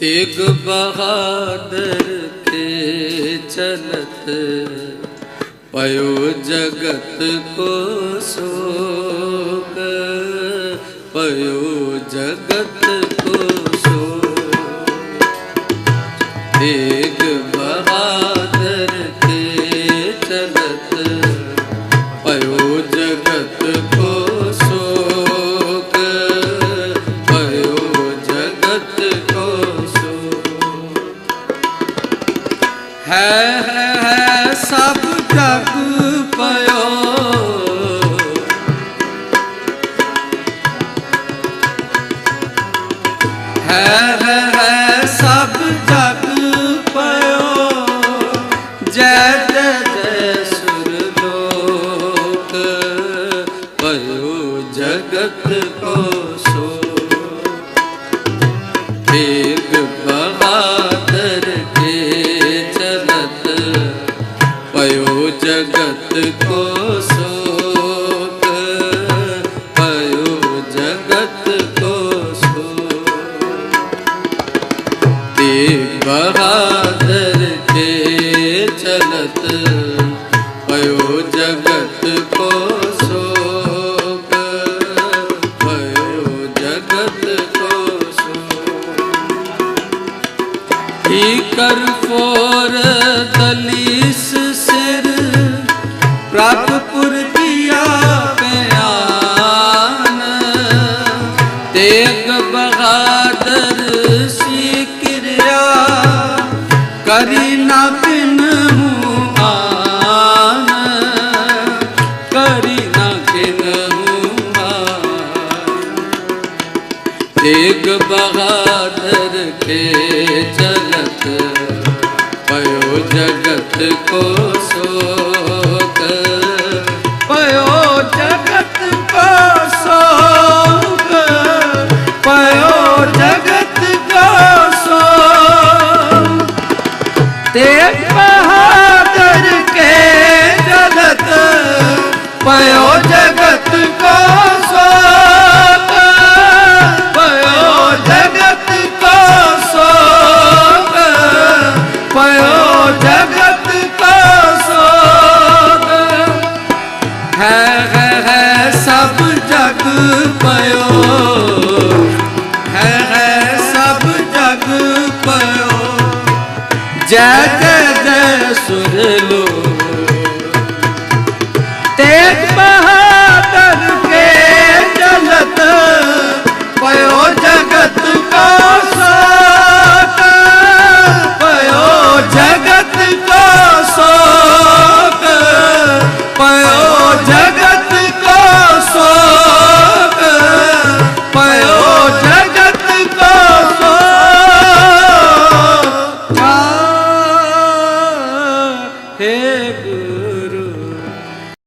तेग बहादुर के चलत पयो जगत को शोक पयो जगत ਹੈ ਹੈ ਸਭ ਜਗ ਪਇਓ ਜਗਤ ਕੋ ਜਗਤ ਕੋ ਸੋਕ ਤੇ ਚਲਤ ਜਗਤ ਕੋ ਸੋਕ ਜਗਤ ਕੋ ਕਰ ਫੋਰ ਤਲੀ ਤੇਗ ਬਹਾਦਰ ਸੀ ਕਿਰਿਆ ਕਰੀ ਨਾ ਬਿਨ ਹੁਮਾਨ ਕਰੀ ਨਾ ਬਿਨ ਹੁਮਾਨ ਤੇਗ ਬਹਾਦਰ ਕੇ ਚਲਤ, ਪਇਓ ਜਗਤ ਕੋ ਸੋ पयो जगत को शोक पयो जगत को शोक पयो जगत को शोक है है है सब जग पयो है है सब जग पयो जय जय जय सुर